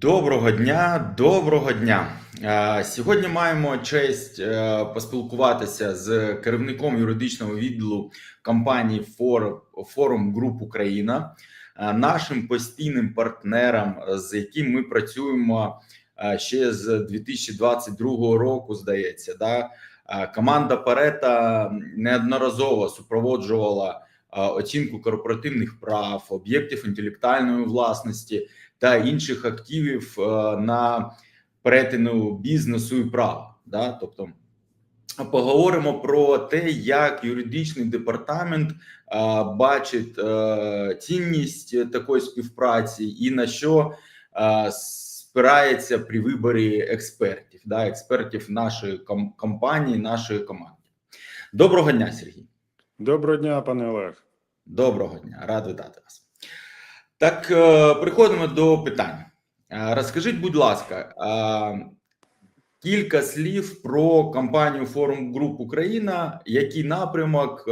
Доброго дня, доброго дня. Сьогодні маємо честь е, поспілкуватися з керівником юридичного відділу компанії Фор- Форум Груп Україна, е, нашим постійним партнером, з яким ми працюємо е, ще з 2022 року. Здається, да команда Парета неодноразово супроводжувала оцінку корпоративних прав, об'єктів інтелектуальної власності та інших активів е, на перетину бізнесу і права. Да? Тобто поговоримо про те, як юридичний департамент е, бачить е, цінність такої співпраці і на що спирається при виборі експертів, да? експертів нашої компанії, нашої команди. Доброго дня, Сергій. Доброго дня, пане Олег. Доброго дня, рад вітати вас. Так, е, приходимо до питань. Е, Розкажіть, будь ласка, е, кілька слів про компанію Форум Груп Україна. Який напрямок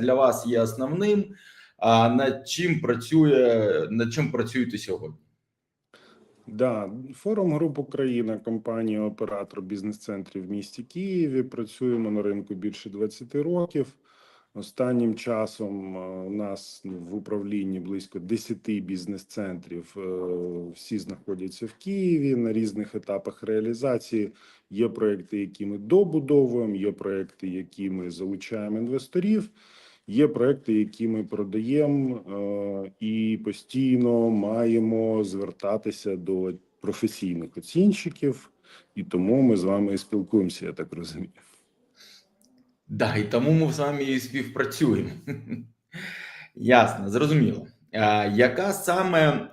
для вас є основним? Над чим працює над чим працюєте сьогодні? Да, форум груп Україна, компанія оператор бізнес-центрів в місті Києві. Працюємо на ринку більше 20 років. Останнім часом е, у нас в управлінні близько 10 бізнес-центрів. Е, Всі знаходяться в Києві на різних етапах реалізації. Є проекти, які ми добудовуємо, є проекти, які ми залучаємо інвесторів. Є проекти, які ми продаємо, е, і постійно маємо звертатися до професійних оцінщиків, і тому ми з вами і спілкуємося, я так розумію. Да, і тому ми з вами і співпрацюємо. Ясно, зрозуміло. Яка саме,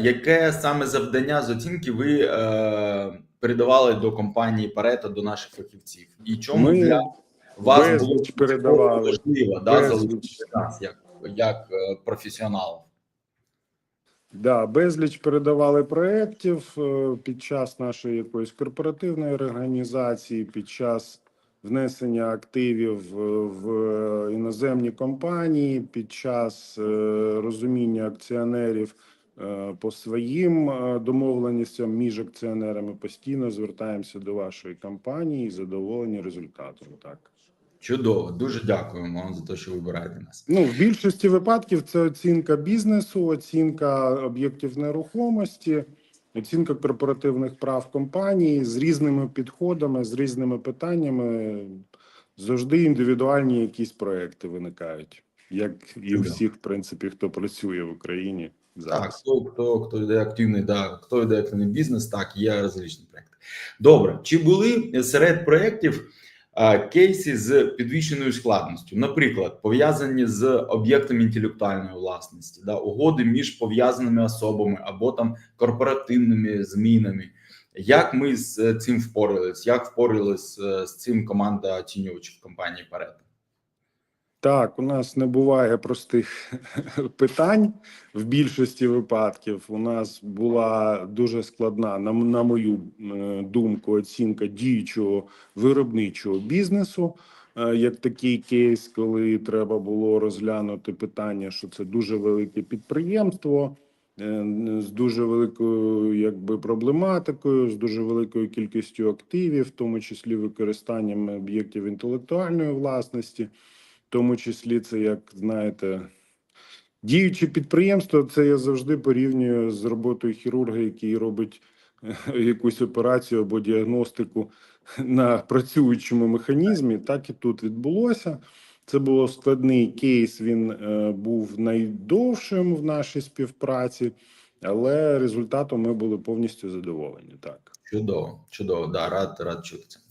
яке саме завдання з оцінки ви е, передавали до компанії Парето, до наших фахівців? І чому Ми для вас було передавали, важливо да, залучити нас як, як е, професіоналів? Да, безліч передавали проєктів е, під час нашої якоїсь корпоративної організації, під час внесення активів е, в іноземні компанії, під час е, розуміння акціонерів е, по своїм домовленостям між акціонерами постійно звертаємося до вашої компанії і задоволені результатом. Так. Чудово, дуже дякуємо вам за те, що вибираєте нас. Ну, в більшості випадків це оцінка бізнесу, оцінка об'єктів нерухомості, оцінка корпоративних прав компанії з різними підходами, з різними питаннями. Завжди індивідуальні якісь проекти виникають, як і у всіх, в принципі, хто працює в Україні Так, зараз. хто, хто, хто йде активний, да, хто йде активний бізнес, так, є розлічні проекти. Добре, чи були серед проєктів кейси з підвищеною складністю, наприклад, пов'язані з об'єктами інтелектуальної власності, да, угоди між пов'язаними особами або там корпоративними змінами? Як ми з цим впоралися? Як впоралась е, з цим команда оцінювачів компанії Парето? Так, у нас не буває простих питань в більшості випадків. У нас була дуже складна, на, на мою е, думку, оцінка діючого виробничого бізнесу. е, Як такий кейс, коли треба було розглянути питання, що це дуже велике підприємство е, з дуже великою якби проблематикою, з дуже великою кількістю активів, в тому числі використанням об'єктів інтелектуальної власності. Тому числі це, як знаєте, діюче підприємство. Це я завжди порівнюю з роботою хірурга, який робить е, якусь операцію або діагностику на працюючому механізмі. Так і тут відбулося. Це був складний кейс. Він е, був найдовшим в нашій співпраці, але результатом ми були повністю задоволені. Так. Чудово, чудово, да, рад, рад чути це.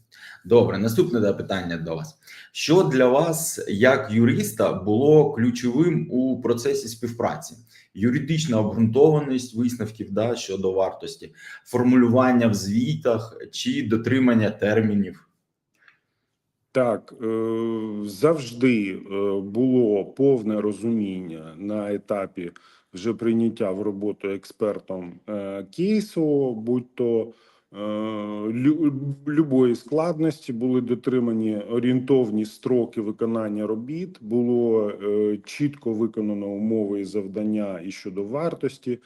Добре, наступне питання до вас. Що для вас, як юриста, було ключовим у процесі співпраці? Юридична обґрунтованість висновків да, щодо вартості, формулювання в звітах чи дотримання термінів? Так, е, завжди е, було повне розуміння на етапі вже прийняття в роботу експертом е, кейсу, будь то любої складності, були дотримані орієнтовні строки виконання робіт, було е, чітко виконано умови і завдання і щодо вартості.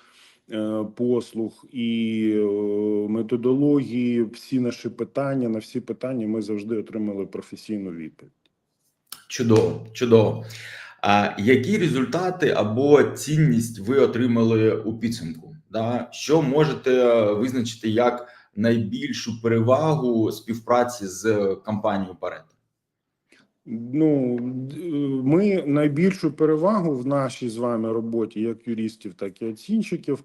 е, послуг і е, методології. Всі наші питання на всі питання ми завжди отримали професійну відповідь. Чудово, чудово. А які результати або цінність ви отримали у підсумку? Да? Що можете визначити як найбільшу перевагу співпраці з компанією Парет? Ну ми найбільшу перевагу в нашій з вами роботі, як юристів, так і оцінщиків,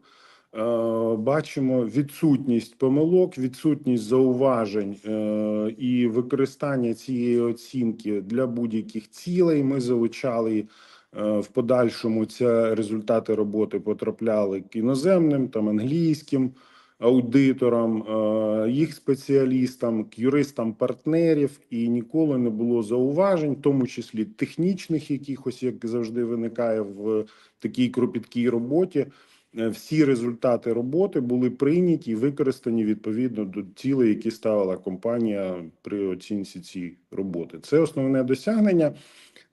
е, бачимо відсутність помилок, відсутність зауважень е, і використання цієї оцінки для будь-яких цілей. Ми залучали е, в подальшому ці результати роботи потрапляли к іноземним там англійським аудиторам, е, їх спеціалістам, юристам партнерів, і ніколи не було зауважень, в тому числі технічних, якихось як завжди виникає в такій кропіткій роботі. Е, Всі результати роботи були прийняті і використані відповідно до цілей, які ставила компанія при оцінці цієї роботи. Це основне досягнення.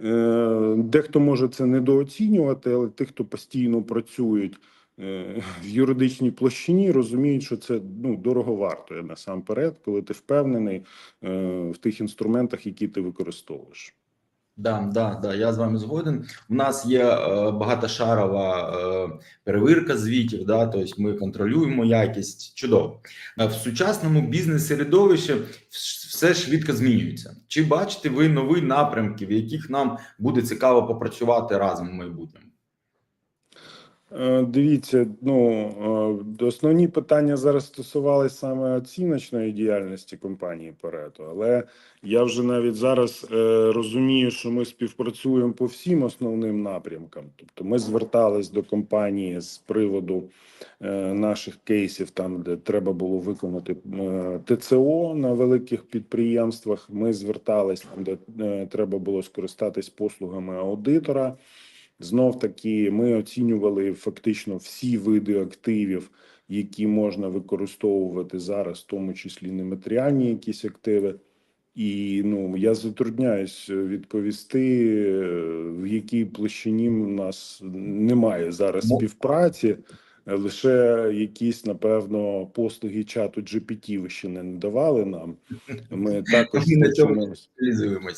Е, Дехто може це недооцінювати, але тих, хто постійно працюють в юридичній площині, розуміють, що це ну дорого вартує насамперед, коли ти впевнений е, в тих інструментах, які ти використовуєш. Да, да, да, я з вами згоден. У нас є е, багатошарова е, перевірка звітів, да, тобто ми контролюємо якість. Чудово. Е, В сучасному бізнес-середовищі все швидко змінюється. Чи бачите ви нові напрямки, в яких нам буде цікаво попрацювати разом в майбутньому? Е, Дивіться, ну е, основні питання зараз стосувалися саме оціночної діяльності компанії Парето, але я вже навіть зараз е, розумію, що ми співпрацюємо по всім основним напрямкам. Тобто, ми звертались до компанії з приводу наших кейсів, там де треба було виконати ТЦО на великих підприємствах. Ми звертались там, де треба було скористатись послугами аудитора. Знов таки ми оцінювали фактично всі види активів, які можна використовувати зараз, в тому числі нематеріальні якісь активи. І ну я затрудняюсь відповісти, е, в якій площині в нас немає зараз співпраці. Лише якісь, напевно, послуги чату GPT ви ще не надавали нам. Ми також Ми хочемо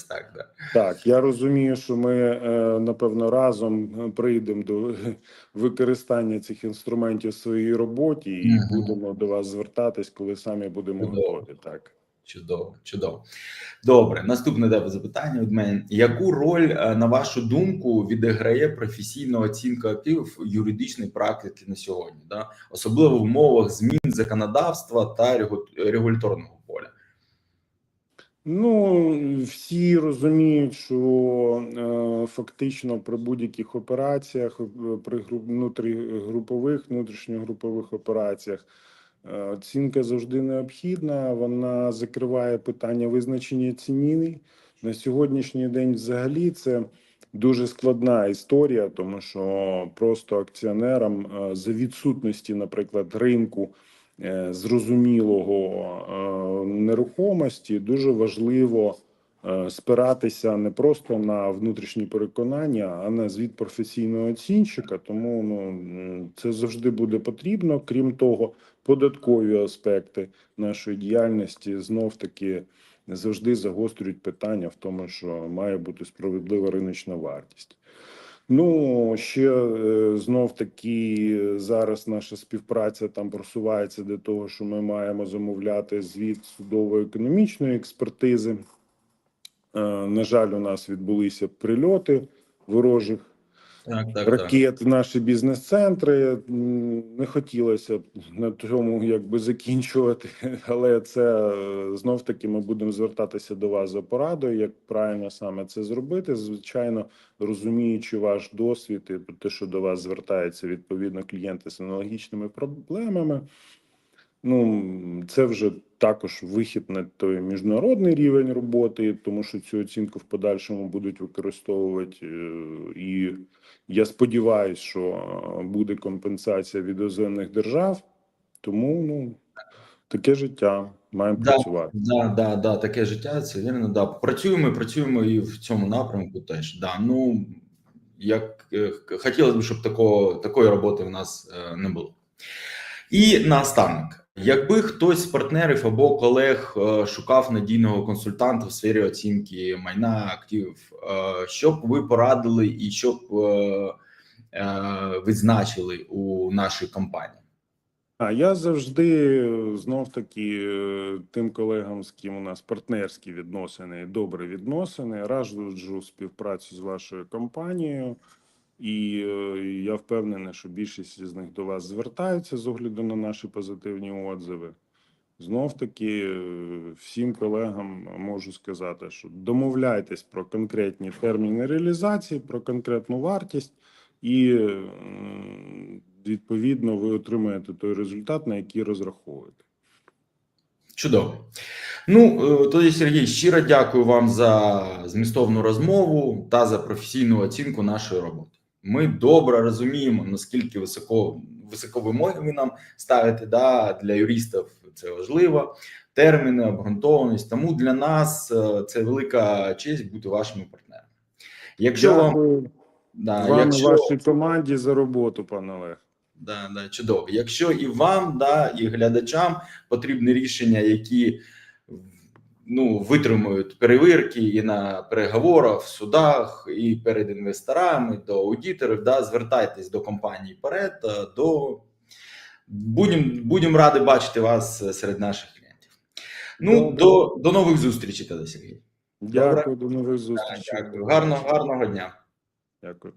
так, да. так, я розумію, що ми е, напевно разом е, прийдемо до використання цих інструментів в своїй роботі і будемо до вас звертатись, коли самі будемо готові. Так. Чудово, чудово. Добре, наступне тебе запитання від мене. Яку роль, е, на вашу думку, відіграє професійна оцінка активів в юридичній практиці на сьогодні, да? особливо в умовах змін законодавства та регуляторного поля? Ну всі розуміють, що е, фактично при будь-яких операціях, е, при гру- внутрігрупових, внутрішньогрупових операціях. Е, Оцінка завжди необхідна. Вона закриває питання визначення ціни. На сьогоднішній день, взагалі, це дуже складна історія, тому що просто акціонерам е, за відсутності, наприклад, ринку е, зрозумілого нерухомості, дуже важливо спиратися не просто на внутрішні переконання, а на звіт професійного оцінщика. Тому ну це завжди буде потрібно. Крім того, податкові аспекти нашої діяльності знов таки завжди загострюють питання в тому, що має бути справедлива риночна вартість. Ну ще е, знов таки зараз наша співпраця там просувається для того, що ми маємо замовляти звіт судово-економічної експертизи. Е, На жаль, у нас відбулися прильоти ворожих Так, так, так. ракет в наші бізнес-центри. Не хотілося б на цьому якби закінчувати, але це знов таки ми будемо звертатися до вас за порадою, як правильно саме це зробити. Звичайно, розуміючи ваш досвід і те, що до вас звертаються відповідно клієнти з аналогічними проблемами. Ну, це вже також вихід на той міжнародний рівень роботи, тому що цю оцінку в подальшому будуть використовувати. е, І я сподіваюся, що е, буде компенсація від оземних держав. Тому ну таке життя. Маємо Да. працювати. Да, да, да, таке життя, це вірно. Да. Працюємо, працюємо і в цьому напрямку теж. Да. Ну, як е, хотілося б, щоб такого, такої роботи в нас не було. І наостанок, якби хтось з партнерів або колег е, шукав надійного консультанта в сфері оцінки майна активів, е, що б ви порадили і що б е, відзначили у нашій компанії? А я завжди знов таки тим колегам, з ким у нас партнерські відносини, добрі відносини, раджу співпрацю з вашою компанією, і е, я впевнений, що більшість з них до вас звертаються з огляду на наші позитивні отзиви. Знов таки, е, всім колегам можу сказати, що домовляйтесь про конкретні терміни реалізації, про конкретну вартість, і відповідно ви отримаєте той результат, на який розраховуєте. Чудово. Ну е, тоді, Сергій, щиро дякую вам за змістовну розмову та за професійну оцінку нашої роботи. Ми добре розуміємо, наскільки високо високо вимоги ви нам ставите. Да, для юристів це важливо. Терміни, обґрунтованість. Тому для нас е, це велика честь бути вашими партнерами. Якщо вам да, вам якщо, вашій команді за роботу, пане Олег. Да, да, чудово. Якщо і вам, да, і глядачам потрібні рішення, які ну, витримують перевірки і на переговорах, в судах, і перед інвесторами, до аудиторів, да, звертайтесь до компанії перед, до будемо будем раді бачити вас серед наших клієнтів. Ну, Добре. до, до нових зустрічей, тоді, Сергій. Дякую, до нових зустрічей. Дякую. Гарного, гарного дня. Дякую.